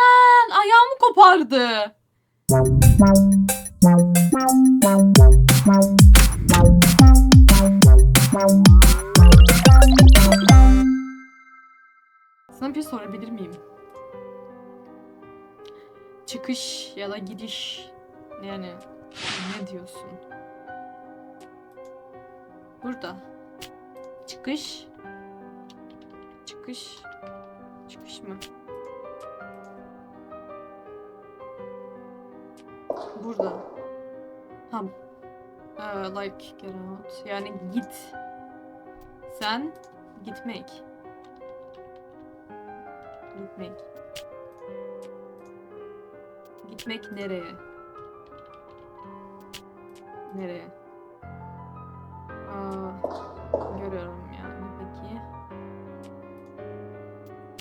Lan ayağımı kopardı. Sana bir şey sorabilir miyim? Çıkış ya da gidiş yani ne diyorsun? Burada. Çıkış. Çıkış. Çıkış mı? Burada. Ha. Ee, like get out. Yani git. Sen gitmek. Gitmek. Gitmek nereye? Nereye? Aa, görüyorum yani peki.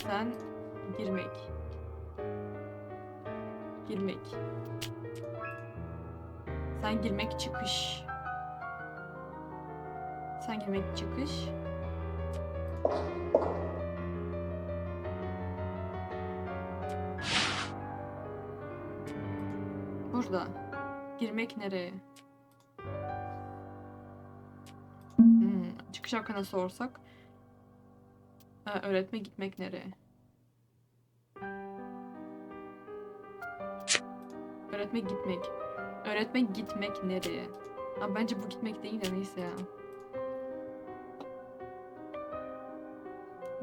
Sen girmek. Girmek. Sen girmek çıkış. Sen girmek çıkış. Burada. Girmek nereye? Hmm, çıkış hakkında sorsak. Ee, öğretme gitmek nereye? Öğretme gitmek. Öğretme gitmek nereye? Abi bence bu gitmek değil de neyse ya.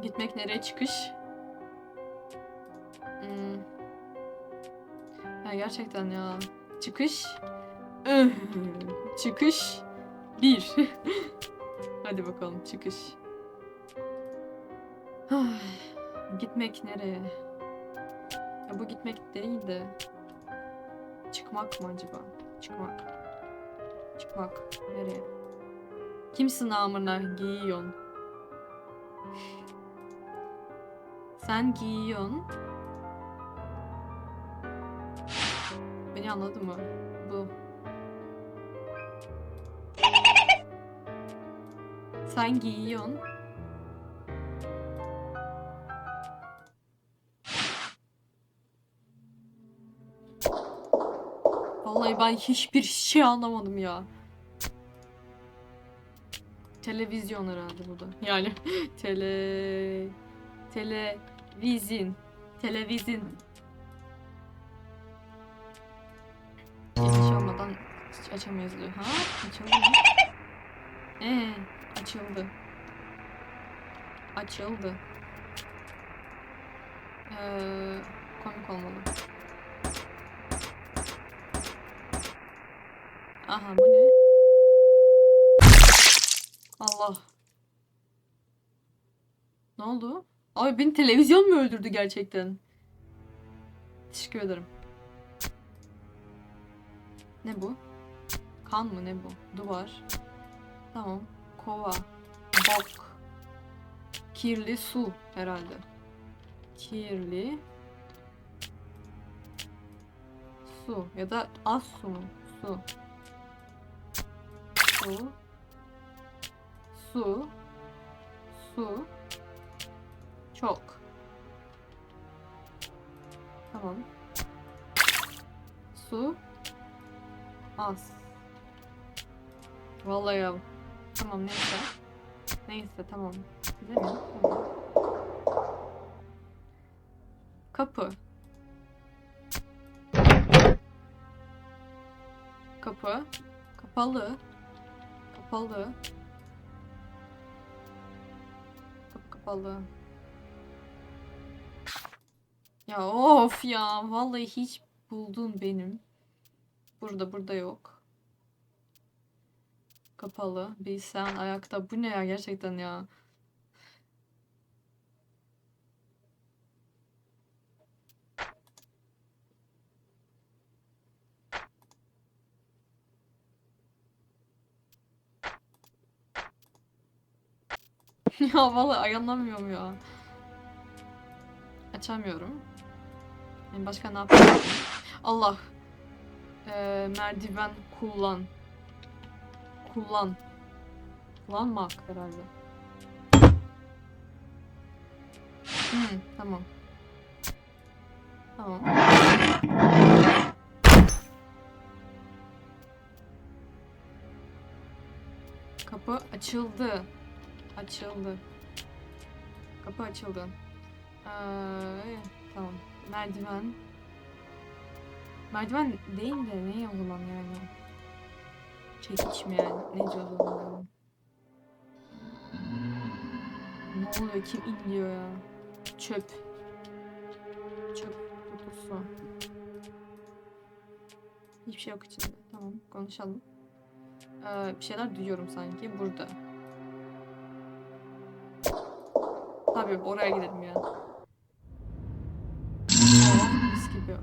Gitmek nereye çıkış? Hmm. Ya gerçekten ya. Çıkış. Çıkış. Bir. Hadi bakalım çıkış. Gitmek nereye? Ya bu gitmek değil de çıkmak mı acaba? Çıkmak. Çıkmak. Nereye? Kimsin amına giyiyorsun? Sen giyiyorsun. Beni anladın mı? Bu. Sen giyiyorsun. Vallahi ben hiçbir şey anlamadım ya. Televizyon herhalde bu da. Yani tele televizin televizin şey olmadan hiç açamayız diyor. Ha? Açıldı mı? Ee, açıldı. Açıldı. Ee, komik olmalı. Aha bu ne? Allah. Ne oldu? Abi beni televizyon mu öldürdü gerçekten? Teşekkür ederim. Ne bu? Kan mı ne bu? Duvar. Tamam. Kova. Bok. Kirli su herhalde. Kirli su ya da az su mu? Su. Su. Su. Su. Çok. Tamam. Su. Az. Vallahi ya. Tamam neyse. Neyse tamam. Değil mi? Tamam. Kapı. Kapı. Kapalı. Kapalı. Kapı kapalı. Ya of ya. Vallahi hiç buldun benim. Burada burada yok. Kapalı. Bir sen ayakta. Bu ne ya gerçekten ya. ya vallahi ayarlamıyorum ya. Açamıyorum. Yani başka ne yapayım? Allah. Ee, merdiven kullan. Kullan. Kullanmak herhalde. Hmm, tamam. Tamam. Kapı açıldı. Açıldı. Kapı açıldı. Ee, tamam. Merdiven. Merdiven değil de ne o zaman yani? Çekiç mi yani? Ne diyor o zaman? Ne oluyor? Kim inliyor ya? Çöp. Çöp kutusu. Hiçbir şey yok içinde. Tamam konuşalım. Ee, bir şeyler duyuyorum sanki burada. Tabii oraya gidelim ya. Oh, mis gibi.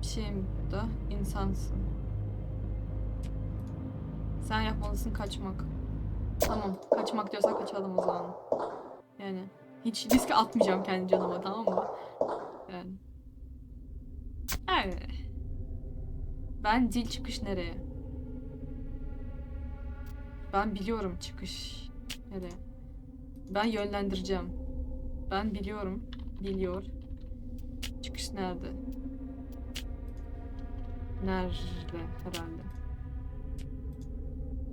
Bir şey mi burada? İnsansın. Sen yapmalısın kaçmak. Tamam. Kaçmak diyorsak kaçalım o zaman. Yani hiç riske atmayacağım kendi canıma tamam mı? Yani. Evet. Ben dil çıkış nereye? Ben biliyorum çıkış nereye. Ben yönlendireceğim. Ben biliyorum. Biliyor. Çıkış nerede? Nerede herhalde.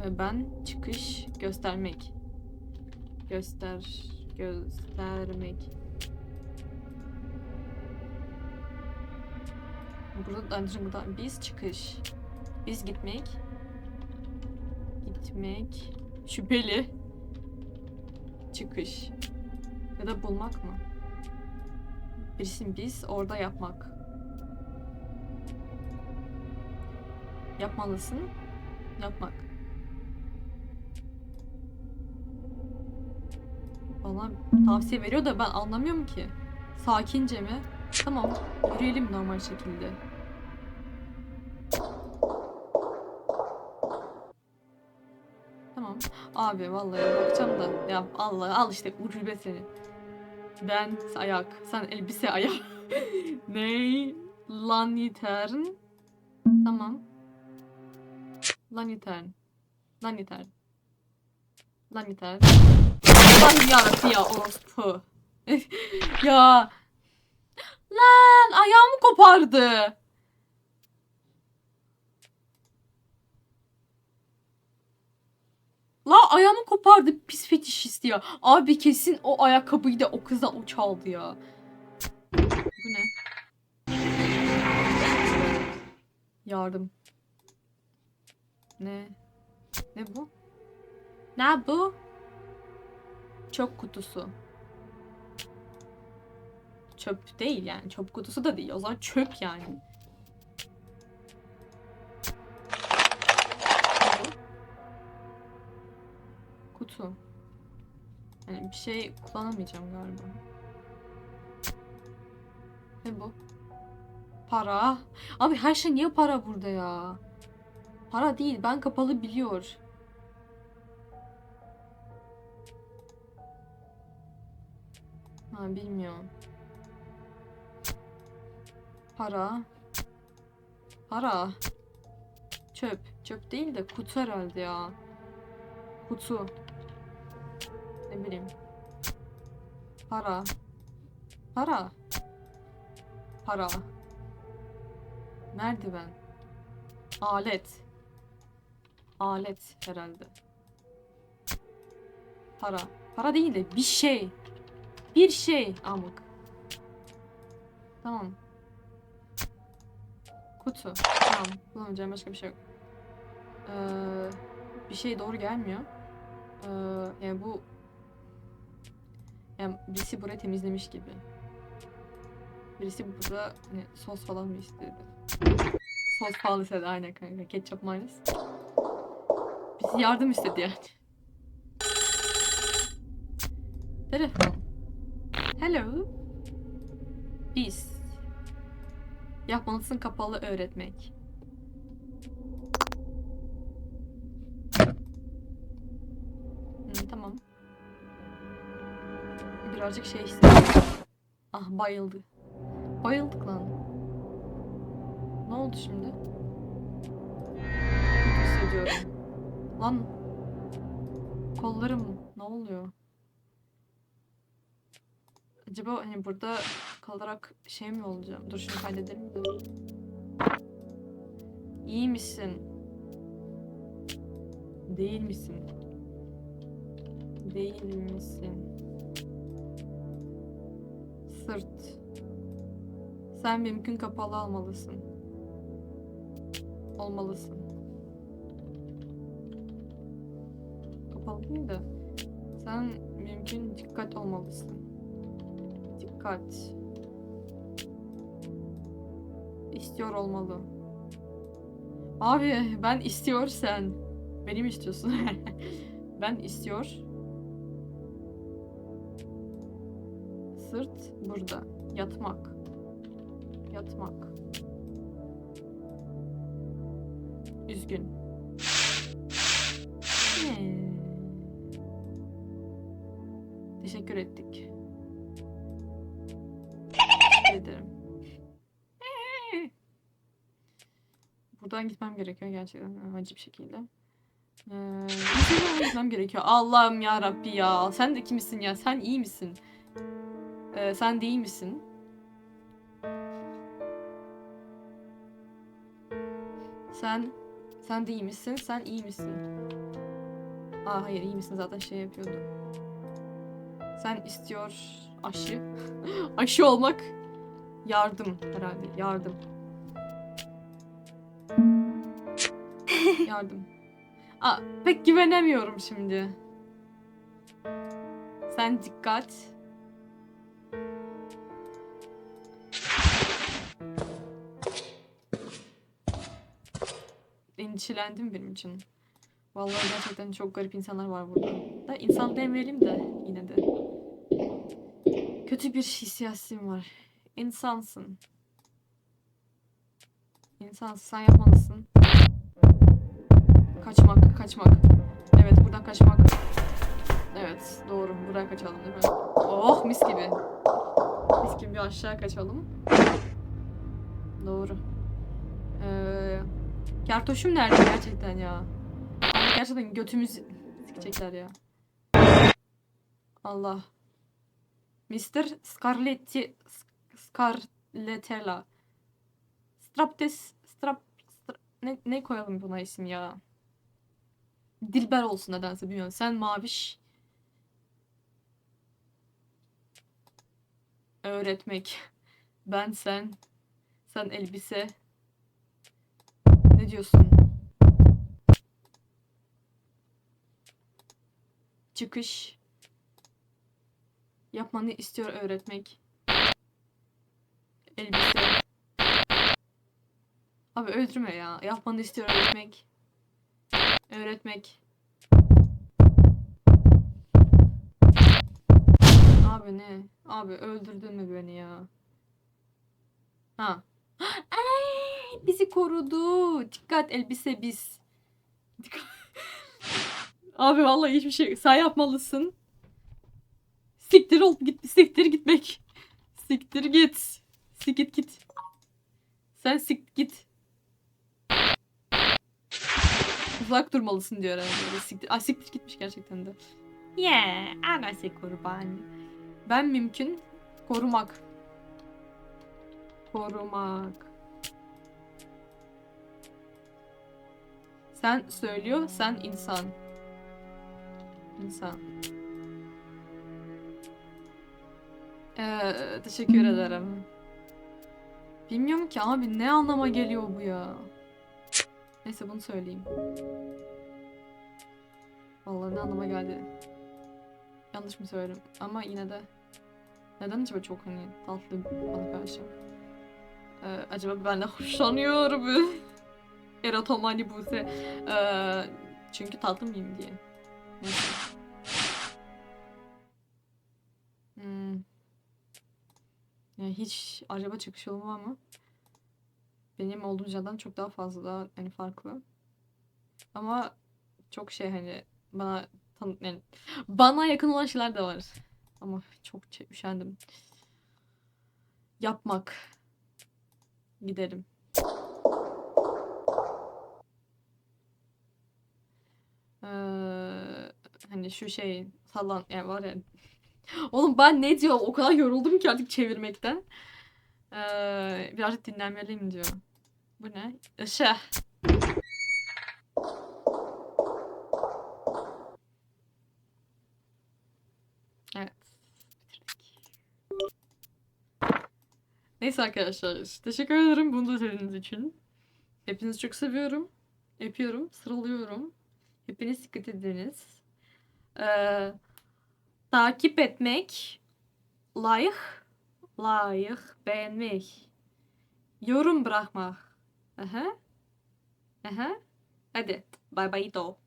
Ee, Ben çıkış göstermek. Göster göstermek. Burada ancak burada biz çıkış. Biz gitmek. Gitmek. Şüpheli. Çıkış. Ya da bulmak mı? Birisi biz orada yapmak. Yapmalısın. Yapmak. Bana tavsiye veriyor da ben anlamıyorum ki. Sakince mi? Tamam. Yürüyelim normal şekilde. Abi vallahi bakacağım da. Ya Allah al işte ucube seni. Ben ayak. Sen elbise ayak. Ney? Lanitern. Tamam. Lanitern. Lanitern. Lanitern. Allah'ım yarabbim ya orospu. ya. Lan ayağımı kopardı. La ayağımı kopardı pis fetişist ya. Abi kesin o ayakkabıyı da o kızdan o çaldı ya. Bu ne? Yardım. Ne? Ne bu? Ne bu? Çöp kutusu. Çöp değil yani. Çöp kutusu da değil. O zaman çöp yani. Kutu. Yani bir şey kullanamayacağım galiba. Ne bu? Para. Abi her şey niye para burada ya? Para değil. Ben kapalı biliyor. Ha bilmiyorum. Para. Para. Çöp. Çöp değil de kutu herhalde ya. Kutu. Ne bileyim. Para. Para. Para. Merdiven. Alet. Alet herhalde. Para. Para değil de bir şey. Bir şey. Amık. Tamam. Kutu. Tamam. Bulamayacağım başka bir şey yok. Ee, bir şey doğru gelmiyor. Ee, yani bu yani birisi burayı temizlemiş gibi. Birisi burada hani sos falan mı istedi? Sos falan istedi aynen kanka. Ketçap mayonez. Birisi yardım istedi yani. Telefon. Hello. Biz. Yapmalısın kapalı öğretmek. Birazcık şey hissediyorum. Ah bayıldı. Bayıldık lan. Ne oldu şimdi? Kötü hissediyorum. Lan. Kollarım ne oluyor? Acaba hani burada kalarak şey mi olacağım? Dur şunu kaydedelim de. İyi misin? Değil misin? Değil misin? Sen mümkün kapalı almalısın. Olmalısın. Kapalı de. Sen mümkün dikkat olmalısın. Dikkat. İstiyor olmalı. Abi ben istiyor sen. Beni mi istiyorsun? ben istiyor. Sırt burada. Yatmak. Yatmak. Üzgün. Hmm. Teşekkür ettik. Teşekkür ederim. Buradan gitmem gerekiyor gerçekten acı bir şekilde. Ee, gitmem gerekiyor. Allah'ım ya Rabbi ya. Sen de kimsin ya? Sen iyi misin? Ee, sen değil misin? Sen sen de iyi misin? Sen iyi misin? Aa hayır iyi misin zaten şey yapıyordu. Sen istiyor aşı. aşı olmak yardım herhalde. Yardım. yardım. Aa, pek güvenemiyorum şimdi. Sen dikkat. Endişelendim benim için. Vallahi gerçekten çok garip insanlar var burada. Da insan demeyelim de yine de. Kötü bir hissiyatım var. İnsansın. İnsansın. Sen yapmalısın. Kaçmak, kaçmak. Evet, buradan kaçmak. Evet, doğru. Buradan kaçalım değil mi? Oh, mis gibi. Mis gibi bir aşağı kaçalım. Doğru. Ee, Kertoşum nerede gerçekten ya? Gerçekten götümüz sikecekler ya. Allah. Mr. Scarletti Scarletella. Straptes Strap, Stra- ne, ne koyalım buna isim ya? Dilber olsun nedense bilmiyorum. Sen maviş. Öğretmek. Ben sen. Sen elbise. Diyorsun? Çıkış. Yapmanı istiyor öğretmek. Elbise. Abi öldürme ya. Yapmanı istiyor öğretmek. Öğretmek. Abi ne? Abi öldürdün mü beni ya? Ha. Ay, bizi korudu. Dikkat elbise biz. Dikkat. Abi vallahi hiçbir şey. Sen yapmalısın. Siktir ol git. Siktir gitmek. Siktir git. Sikit git. Sen sik git. Uzak durmalısın diyor herhalde. Siktir. Aa, siktir gitmiş gerçekten de. Yeah, anası kurban. Ben mümkün korumak. Korumak. Sen söylüyor, sen insan. İnsan. Ee, teşekkür ederim. Bilmiyorum ki abi ne anlama geliyor bu ya. Neyse bunu söyleyeyim. Vallahi ne anlama geldi. Yanlış mı söyledim? Ama yine de neden acaba çok hani tatlı bana karşı? Ee, acaba benden hoşlanıyor mu? Erotomani Buse. Ee, çünkü tatlı mıyım diye. Hmm. Yani hiç araba çıkış yolum var mı? Benim olduğum candan çok daha fazla daha hani farklı. Ama çok şey hani bana tan yani bana yakın olan şeyler de var. Ama çok üşendim. Yapmak. Giderim. Ee, hani şu şey sallan yani var ya Oğlum ben ne diyor? O kadar yoruldum ki artık çevirmekten. Ee, birazcık dinlenmeliyim diyor. Bu ne? Işık. Evet. Neyse arkadaşlar. Teşekkür ederim bunu da söylediğiniz için. Hepinizi çok seviyorum. Öpüyorum. Sıralıyorum. Hepiniz dikkat ediniz. Ee, takip etmek, like, like, beğenmek, yorum bırakmak. Aha. Aha. Hadi. Bye bye.